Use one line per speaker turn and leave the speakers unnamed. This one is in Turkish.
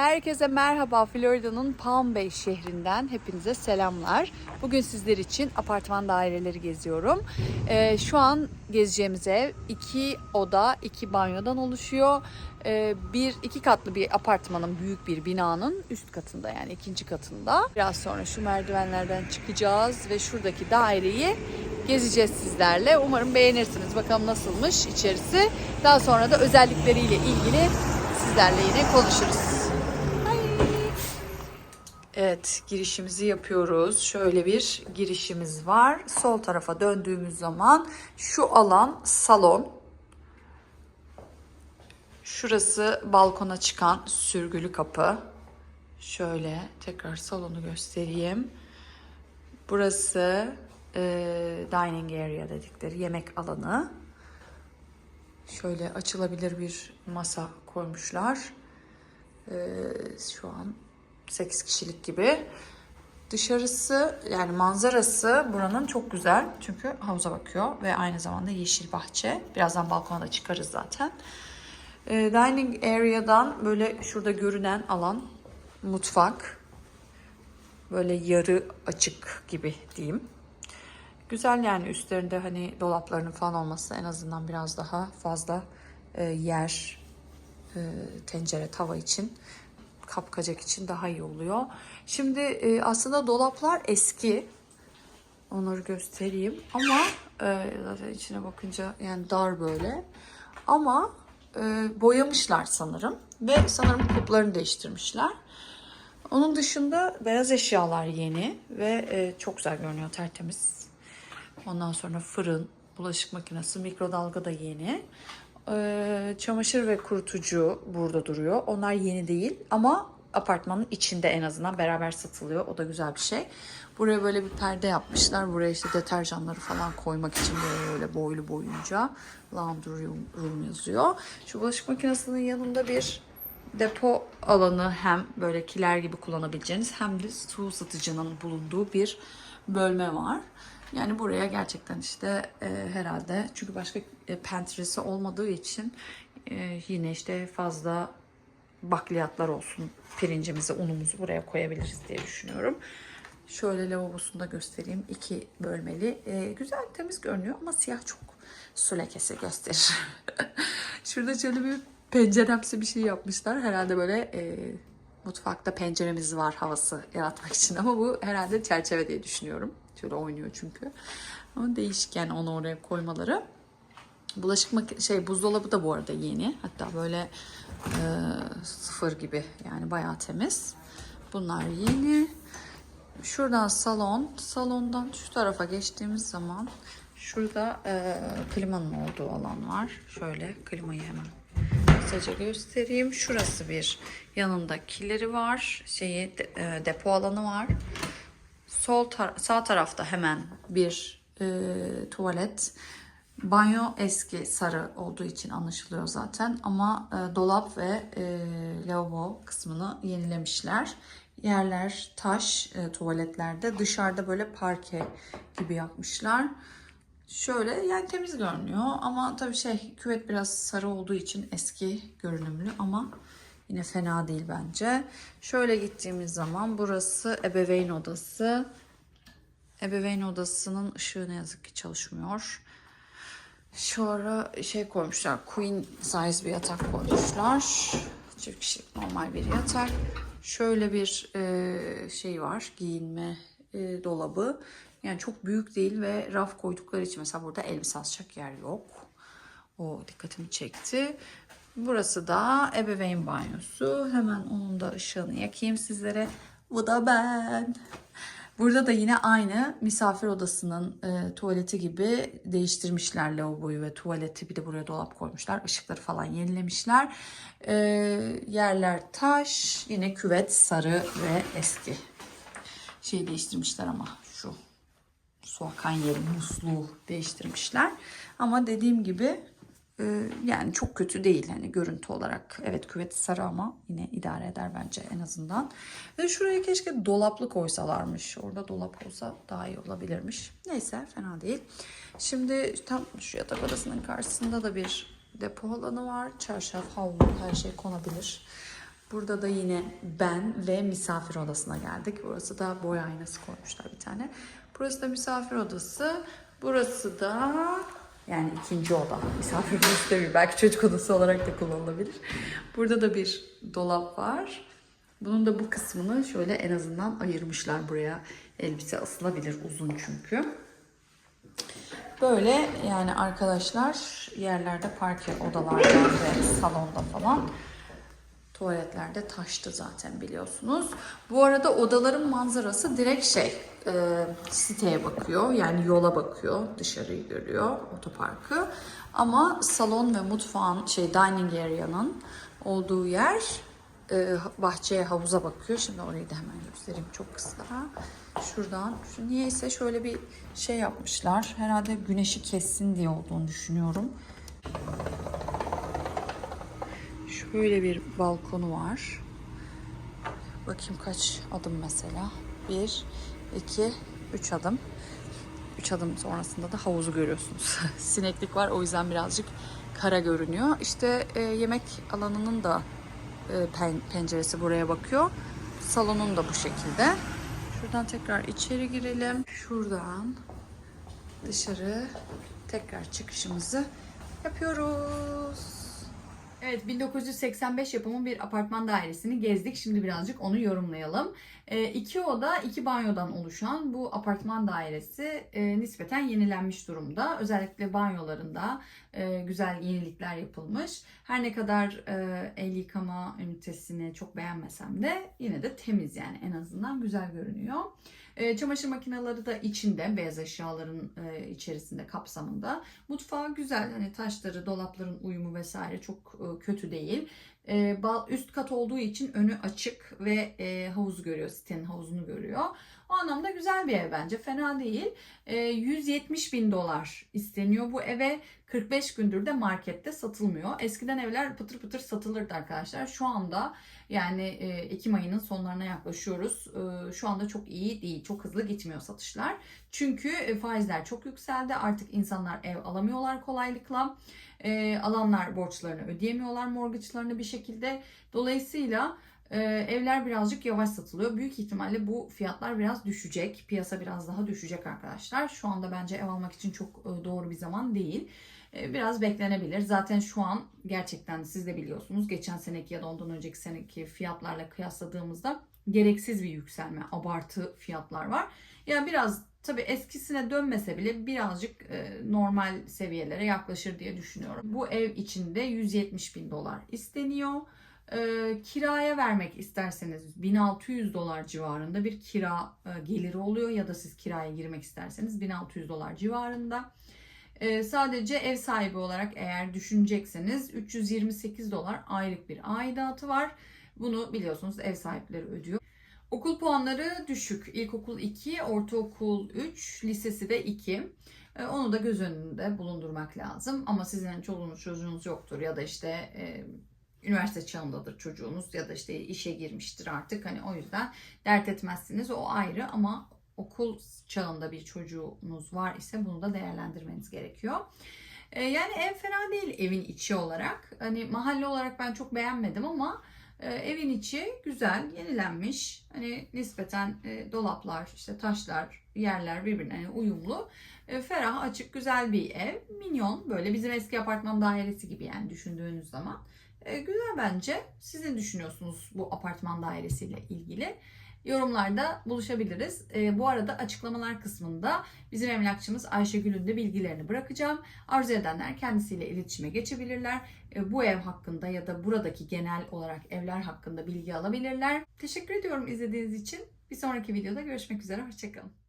Herkese merhaba. Florida'nın Palm Bay şehrinden hepinize selamlar. Bugün sizler için apartman daireleri geziyorum. Ee, şu an gezeceğimiz ev iki oda, iki banyodan oluşuyor. Ee, bir iki katlı bir apartmanın büyük bir binanın üst katında yani ikinci katında. Biraz sonra şu merdivenlerden çıkacağız ve şuradaki daireyi gezeceğiz sizlerle. Umarım beğenirsiniz. Bakalım nasılmış içerisi. Daha sonra da özellikleriyle ilgili sizlerle yine konuşuruz. Evet, girişimizi yapıyoruz. Şöyle bir girişimiz var. Sol tarafa döndüğümüz zaman şu alan salon. Şurası balkona çıkan sürgülü kapı. Şöyle tekrar salonu göstereyim. Burası e, dining area dedikleri yemek alanı. Şöyle açılabilir bir masa koymuşlar. E, şu an 8 kişilik gibi. Dışarısı yani manzarası buranın çok güzel. Çünkü havuza bakıyor ve aynı zamanda yeşil bahçe. Birazdan balkona da çıkarız zaten. E, dining area'dan böyle şurada görünen alan mutfak. Böyle yarı açık gibi diyeyim. Güzel yani üstlerinde hani dolaplarının falan olması en azından biraz daha fazla e, yer e, tencere tava için kapkacak için daha iyi oluyor. Şimdi e, aslında dolaplar eski. Onları göstereyim ama e, zaten içine bakınca yani dar böyle. Ama e, boyamışlar sanırım ve sanırım kuplarını değiştirmişler. Onun dışında beyaz eşyalar yeni ve e, çok güzel görünüyor tertemiz. Ondan sonra fırın, bulaşık makinesi, mikrodalga da yeni. Ee, çamaşır ve kurutucu burada duruyor. Onlar yeni değil ama apartmanın içinde en azından beraber satılıyor. O da güzel bir şey. Buraya böyle bir perde yapmışlar. Buraya işte deterjanları falan koymak için böyle boylu boyunca laundry room, yazıyor. Şu bulaşık makinesinin yanında bir depo alanı hem böyle kiler gibi kullanabileceğiniz hem de su ısıtıcının bulunduğu bir bölme var. Yani buraya gerçekten işte e, herhalde çünkü başka e, pantry'si olmadığı için e, yine işte fazla bakliyatlar olsun pirincimizi, unumuzu buraya koyabiliriz diye düşünüyorum. Şöyle lavabosunu da göstereyim. İki bölmeli. E, güzel temiz görünüyor ama siyah çok su lekesi gösterir. Şurada şöyle bir penceremsi bir şey yapmışlar. Herhalde böyle e, mutfakta penceremiz var havası yaratmak için ama bu herhalde çerçeve diye düşünüyorum. Şöyle oynuyor çünkü. Ama değişik yani onu oraya koymaları. Bulaşık mak- şey buzdolabı da bu arada yeni. Hatta böyle e, sıfır gibi yani bayağı temiz. Bunlar yeni. Şuradan salon. Salondan şu tarafa geçtiğimiz zaman şurada e, klimanın olduğu alan var. Şöyle klimayı hemen kısaca göstereyim. Şurası bir yanında kileri var. Şeyi de- e, depo alanı var. Sol tar- sağ tarafta hemen bir e, tuvalet. Banyo eski sarı olduğu için anlaşılıyor zaten ama e, dolap ve e, lavabo kısmını yenilemişler. Yerler taş e, tuvaletlerde dışarıda böyle parke gibi yapmışlar. Şöyle yani temiz görünüyor ama tabii şey küvet biraz sarı olduğu için eski görünümlü ama yine fena değil bence. Şöyle gittiğimiz zaman burası ebeveyn odası. Ebeveyn odasının ışığı ne yazık ki çalışmıyor. Şu ara şey koymuşlar. Queen size bir yatak koymuşlar. Çift kişilik normal bir yatak. Şöyle bir e, şey var. Giyinme e, dolabı. Yani çok büyük değil ve raf koydukları için mesela burada elbise asacak yer yok. O dikkatimi çekti. Burası da ebeveyn banyosu. Hemen onun da ışığını yakayım sizlere. Bu da ben. Burada da yine aynı misafir odasının e, tuvaleti gibi değiştirmişler lavaboyu ve tuvaleti. Bir de buraya dolap koymuşlar. Işıkları falan yenilemişler. E, yerler taş. Yine küvet sarı ve eski. Şey değiştirmişler ama şu su akan yeri musluğu değiştirmişler. Ama dediğim gibi yani çok kötü değil hani görüntü olarak. Evet küvet sarı ama yine idare eder bence en azından. Ve şuraya keşke dolaplı koysalarmış. Orada dolap olsa daha iyi olabilirmiş. Neyse fena değil. Şimdi tam şu yatak odasının karşısında da bir depo alanı var. Çarşaf, havlu her şey konabilir. Burada da yine ben ve misafir odasına geldik. Burası da boy aynası koymuşlar bir tane. Burası da misafir odası. Burası da yani ikinci oda. Misafir odası değil. Belki çocuk odası olarak da kullanılabilir. Burada da bir dolap var. Bunun da bu kısmını şöyle en azından ayırmışlar buraya. Elbise asılabilir uzun çünkü. Böyle yani arkadaşlar yerlerde parke odalarda ve salonda falan tuvaletlerde taştı zaten biliyorsunuz. Bu arada odaların manzarası direkt şey e, siteye bakıyor yani yola bakıyor dışarıyı görüyor otoparkı. Ama salon ve mutfağın şey dining area'nın olduğu yer e, bahçeye havuza bakıyor. Şimdi orayı da hemen göstereyim çok kısa. Şuradan şu niyeyse şöyle bir şey yapmışlar. Herhalde güneşi kessin diye olduğunu düşünüyorum. Şöyle bir balkonu var. Bakayım kaç adım mesela. Bir, iki, üç adım. Üç adım sonrasında da havuzu görüyorsunuz. Sineklik var o yüzden birazcık kara görünüyor. İşte e, yemek alanının da e, pen- penceresi buraya bakıyor. Salonun da bu şekilde. Şuradan tekrar içeri girelim. Şuradan dışarı tekrar çıkışımızı yapıyoruz. Evet 1985 yapımı bir apartman dairesini gezdik. Şimdi birazcık onu yorumlayalım. E, iki oda, iki banyodan oluşan bu apartman dairesi e, nispeten yenilenmiş durumda. Özellikle banyolarında e, güzel yenilikler yapılmış. Her ne kadar e, el yıkama ünitesini çok beğenmesem de yine de temiz yani en azından güzel görünüyor. E, çamaşır makineleri de içinde, beyaz eşyaların e, içerisinde kapsamında. Mutfağı güzel, hani taşları, dolapların uyumu vesaire çok e, kötü değil. E, bal- üst kat olduğu için önü açık ve e, havuzu görüyor, sitenin havuzunu görüyor. O anlamda güzel bir ev bence, fena değil. E, 170 bin dolar isteniyor bu eve. 45 gündür de markette satılmıyor. Eskiden evler pıtır pıtır satılırdı arkadaşlar. Şu anda yani e, Ekim ayının sonlarına yaklaşıyoruz. E, Şu anda çok iyi değil, çok hızlı gitmiyor satışlar. Çünkü e, faizler çok yükseldi. Artık insanlar ev alamıyorlar kolaylıkla. Alanlar borçlarını ödeyemiyorlar mortgage'larını bir şekilde. Dolayısıyla e, evler birazcık yavaş satılıyor. Büyük ihtimalle bu fiyatlar biraz düşecek. Piyasa biraz daha düşecek arkadaşlar. Şu anda bence ev almak için çok e, doğru bir zaman değil. E, Biraz beklenebilir. Zaten şu an gerçekten siz de biliyorsunuz geçen seneki ya da ondan önceki seneki fiyatlarla kıyasladığımızda gereksiz bir yükselme, abartı fiyatlar var. Yani biraz tabii eskisine dönmese bile birazcık e, normal seviyelere yaklaşır diye düşünüyorum. Bu ev içinde 170 bin dolar isteniyor. E, kiraya vermek isterseniz 1600 dolar civarında bir kira e, geliri oluyor ya da siz kiraya girmek isterseniz 1600 dolar civarında. Ee, sadece ev sahibi olarak eğer düşünecekseniz 328 dolar aylık bir aidatı var. Bunu biliyorsunuz ev sahipleri ödüyor. Okul puanları düşük. İlkokul 2, ortaokul 3, lisesi de 2. Ee, Onu da göz önünde bulundurmak lazım. Ama sizin çoluğunuz çocuğunuz yoktur ya da işte e, üniversite çağındadır çocuğunuz ya da işte işe girmiştir artık. Hani o yüzden dert etmezsiniz. O ayrı ama okul çağında bir çocuğunuz var ise bunu da değerlendirmeniz gerekiyor. Ee, yani ev fena değil evin içi olarak. Hani mahalle olarak ben çok beğenmedim ama e, evin içi güzel, yenilenmiş. Hani nispeten e, dolaplar, işte taşlar, yerler birbirine hani uyumlu. E, ferah, açık, güzel bir ev. Minyon, böyle bizim eski apartman dairesi gibi yani düşündüğünüz zaman. E, güzel bence. Siz ne düşünüyorsunuz bu apartman dairesiyle ilgili? Yorumlarda buluşabiliriz. E, bu arada açıklamalar kısmında bizim emlakçımız Ayşegül'ün de bilgilerini bırakacağım. Arzu edenler kendisiyle iletişime geçebilirler. E, bu ev hakkında ya da buradaki genel olarak evler hakkında bilgi alabilirler. Teşekkür ediyorum izlediğiniz için. Bir sonraki videoda görüşmek üzere. Hoşçakalın.